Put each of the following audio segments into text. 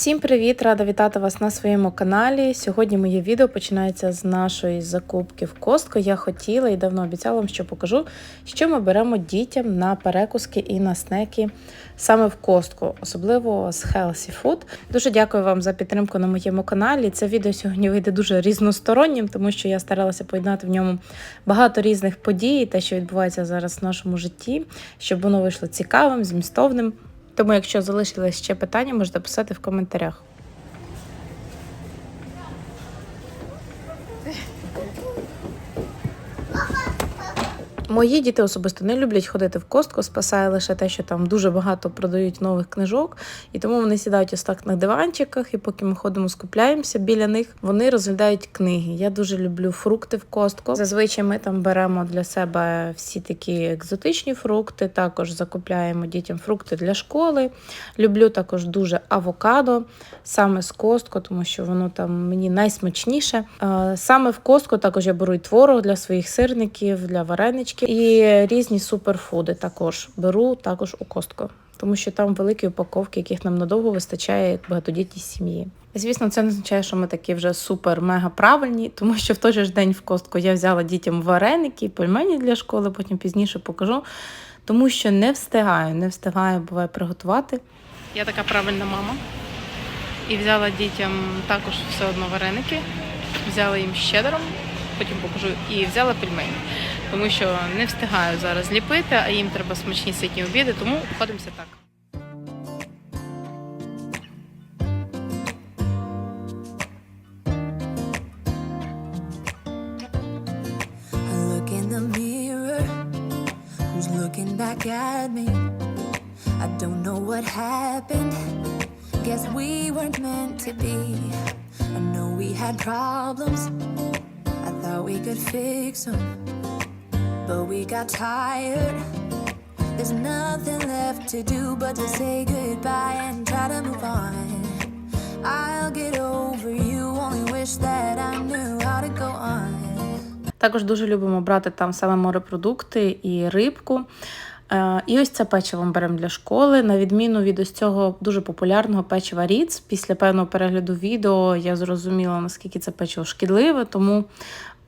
Всім привіт! Рада вітати вас на своєму каналі. Сьогодні моє відео починається з нашої закупки в Костко. Я хотіла і давно обіцяла вам, що покажу, що ми беремо дітям на перекуски і на снеки саме в Костку, особливо з Healthy Food. Дуже дякую вам за підтримку на моєму каналі. Це відео сьогодні вийде дуже різностороннім, тому що я старалася поєднати в ньому багато різних подій, те, що відбувається зараз в нашому житті, щоб воно вийшло цікавим, змістовним. Тому, якщо залишились ще питання, можете писати в коментарях. Мої діти особисто не люблять ходити в костку, спасає лише те, що там дуже багато продають нових книжок, і тому вони сідають ось так на диванчиках, і поки ми ходимо, скупляємося біля них, вони розглядають книги. Я дуже люблю фрукти в костку. Зазвичай ми там беремо для себе всі такі екзотичні фрукти. Також закупляємо дітям фрукти для школи. Люблю також дуже авокадо, саме з костку, тому що воно там мені найсмачніше. Е, Саме в костку також я беру і творог для своїх сирників, для вареничків і різні суперфуди також беру також у костку. Тому що там великі упаковки, яких нам надовго вистачає як багатодітній сім'ї. Звісно, це не означає, що ми такі вже супер-мега правильні, тому що в той же ж день в костку я взяла дітям вареники, пельмені для школи, потім пізніше покажу, тому що не встигаю, не встигаю буває приготувати. Я така правильна мама. І взяла дітям також все одно вареники, взяла їм щедром, потім покажу, і взяла пельмені. Тому що не встигаю зараз ліпити, а їм треба смачні ситні обіди, тому обходимося так. At me? I don't know what happened. Guess we weren't meant to be. I know we had problems. I thought we could fix them. But we got tired. There's nothing left to do but to say goodbye and try to move on. I'll get over you. Only wish that I knew how to go on. Також дуже любимо брати там саме морепродукти і рибку. Е, І ось це печиво ми беремо для школи. На відміну від ось цього дуже популярного печива Ріц. Після певного перегляду відео я зрозуміла, наскільки це печиво шкідливе, тому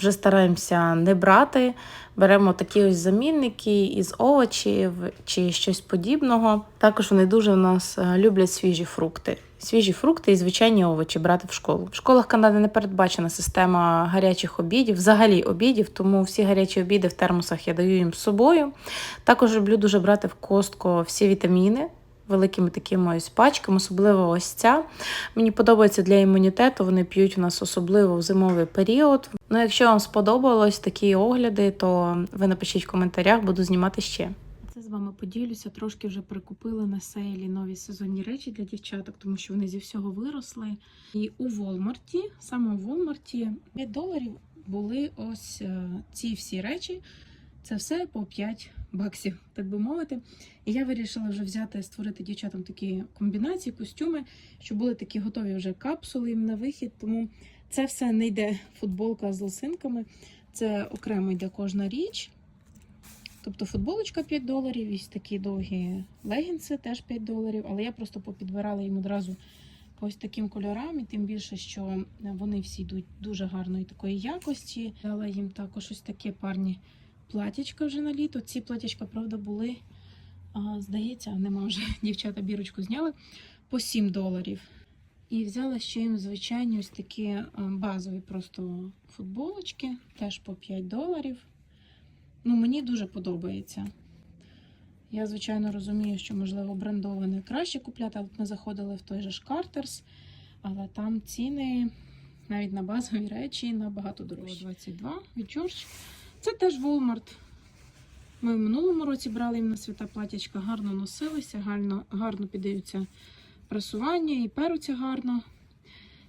вже стараємося не брати. Беремо такі ось замінники із овочів чи щось подібного. Також вони дуже у нас е, люблять свіжі фрукти. Свіжі фрукти і звичайні овочі брати в школу. В школах Канади не передбачена система гарячих обідів, взагалі обідів, тому всі гарячі обіди в термосах я даю їм з собою. Також люблю дуже брати в костку всі вітаміни. Великими такими ось пачками, особливо ось ця. Мені подобається для імунітету. Вони п'ють у нас особливо в зимовий період. Ну, якщо вам сподобалось такі огляди, то ви напишіть в коментарях, буду знімати ще. Це з вами поділюся. Трошки вже прикупила на сейлі нові сезонні речі для дівчаток, тому що вони зі всього виросли. І у Волмарті, саме у Волмарті, 5 доларів були ось е, ці всі речі. Це все по 5 баксів, так би мовити. І я вирішила вже взяти, створити дівчатам такі комбінації, костюми, щоб були такі готові вже капсули їм на вихід. Тому це все не йде футболка з лосинками. Це окремо йде кожна річ. Тобто футболочка 5 доларів, ось такі довгі легінси теж 5 доларів. Але я просто попідбирала їм одразу по ось таким кольорам, і тим більше, що вони всі йдуть дуже гарної такої якості. Дала їм також ось такі парні платячка вже на літо. Ці платячка, правда, були, а, здається, нема вже дівчата бірочку зняли по 7 доларів. І взяла ще їм звичайні ось такі базові просто футболочки, теж по 5 доларів. Ну, мені дуже подобається. Я, звичайно, розумію, що, можливо, брендоване краще купляти, але ми заходили в той же ж Carter's, але там ціни навіть на базові речі набагато дорожчі. 22 від George. Це теж Walmart. Ми в минулому році брали їм на свята платячка, гарно носилися, гарно, гарно піддаються прасування і перуться гарно.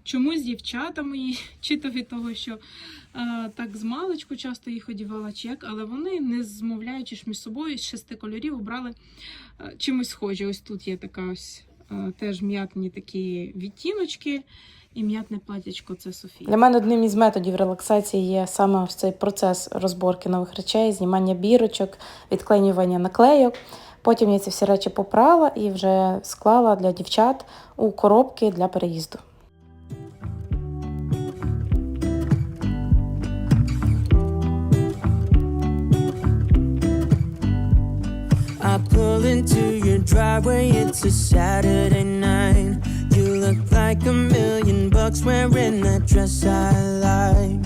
Чомусь дівчата мої, чи то від того, що а, так з маличку часто їх одівала чек, але вони, не змовляючи між собою, з шести кольорів обрали а, чимось схожі. Ось тут є така ось а, теж м'ятні такі відтіночки. І м'ятне платячко це Софія. Для мене одним із методів релаксації є саме ось цей процес розборки нових речей, знімання бірочок, відклеювання наклейок. Потім я ці всі речі попрала і вже склала для дівчат у коробки для переїзду. I pull into your driveway, it's a Saturday night. Dress I like.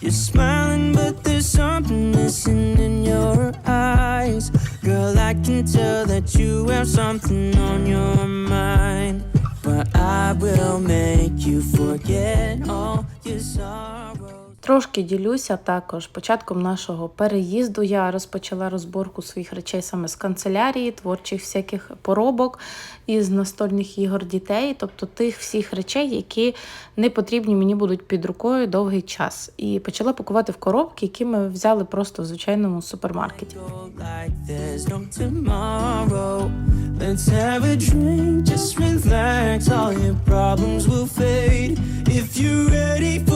You're smiling, but there's something missing in your eyes. Girl, I can tell that you have something on your mind. But I will make you forget all your sorrows. Трошки ділюся також. Початком нашого переїзду я розпочала розборку своїх речей саме з канцелярії, творчих всяких поробок із настольних ігор дітей, тобто тих всіх речей, які не потрібні мені будуть під рукою довгий час. І почала пакувати в коробки, які ми взяли просто в звичайному супермаркеті. If you're ready for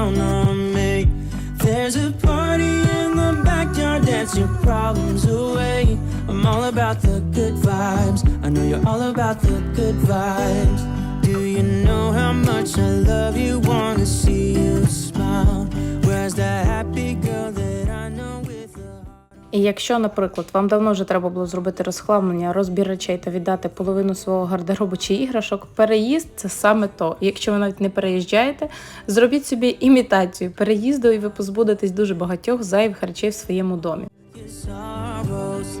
count on me. There's a party in the backyard, dance your problems away. I'm all about the good vibes. I know you're all about the good vibes. Do you know how much I І якщо, наприклад, вам давно вже треба було зробити розхламлення, розбір речей та віддати половину свого гардеробу чи іграшок, переїзд це саме то. Якщо ви навіть не переїжджаєте, зробіть собі імітацію переїзду, і ви позбудетесь дуже багатьох зайвих речей в своєму домі. your sorrows.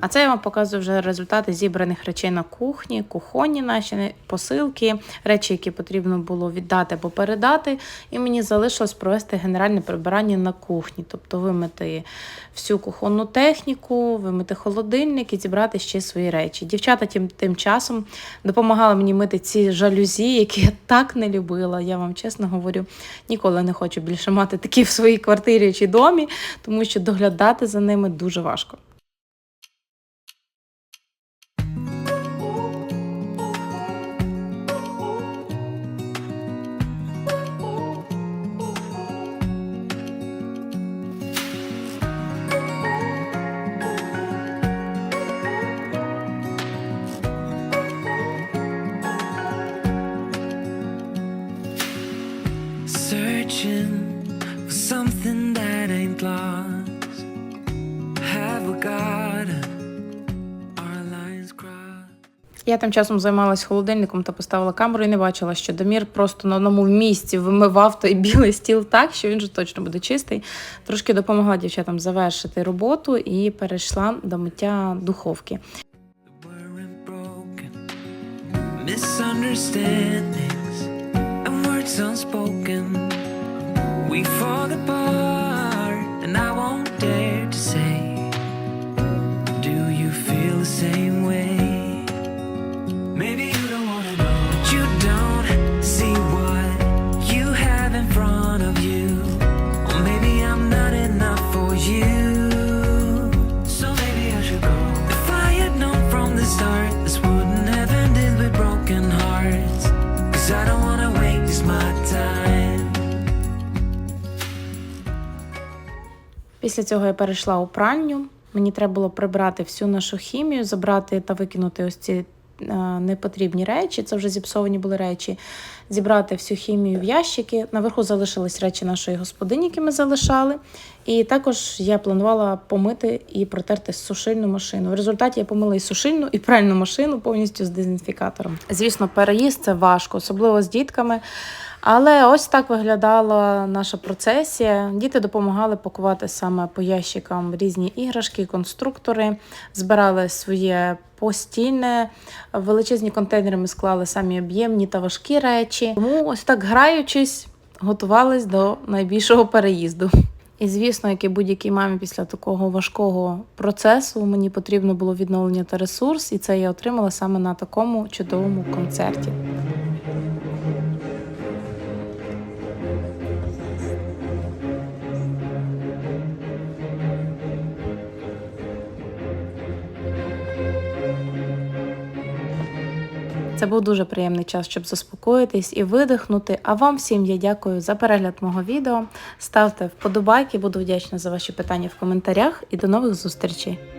А це я вам показую вже результати зібраних речей на кухні, кухонні наші посилки, речі, які потрібно було віддати або передати. І мені залишилось провести генеральне прибирання на кухні, тобто вимити всю кухонну техніку, вимити холодильник і зібрати ще свої речі. Дівчата тим, тим часом допомагали мені мити ці жалюзі, які я так не любила. Я вам чесно говорю, ніколи не хочу більше мати такі в своїй квартирі чи домі, тому що доглядати за ними дуже важко. Я тим часом займалась холодильником та поставила камеру і не бачила, що Дамір просто на одному місці вимивав той білий стіл так, що він же точно буде чистий. Трошки допомогла дівчатам завершити роботу і перейшла до миття духовки. same way? Після цього я перейшла у пральню. Мені треба було прибрати всю нашу хімію, забрати та викинути ось ці непотрібні речі. Це вже зіпсовані були речі. Зібрати всю хімію в ящики. Наверху залишились речі нашої господині, які ми залишали. І також я планувала помити і протерти сушильну машину. В результаті я помила і сушильну, і пральну машину повністю з дезінфікатором. Звісно, переїзд це важко, особливо з дітками. Але ось так виглядала наша процесія. Діти допомагали пакувати саме по ящикам різні іграшки, конструктори, збирали своє постільне. Величезні контейнери ми склали самі об'ємні та важкі речі. Тому ось так граючись, готувались до найбільшого переїзду. І звісно, як і будь-якій мамі після такого важкого процесу мені потрібно було відновлення та ресурс, і це я отримала саме на такому чудовому концерті. Це був дуже приємний час, щоб заспокоїтись і видихнути. А вам всім я дякую за перегляд мого відео. Ставте вподобайки, буду вдячна за ваші питання в коментарях і до нових зустрічей.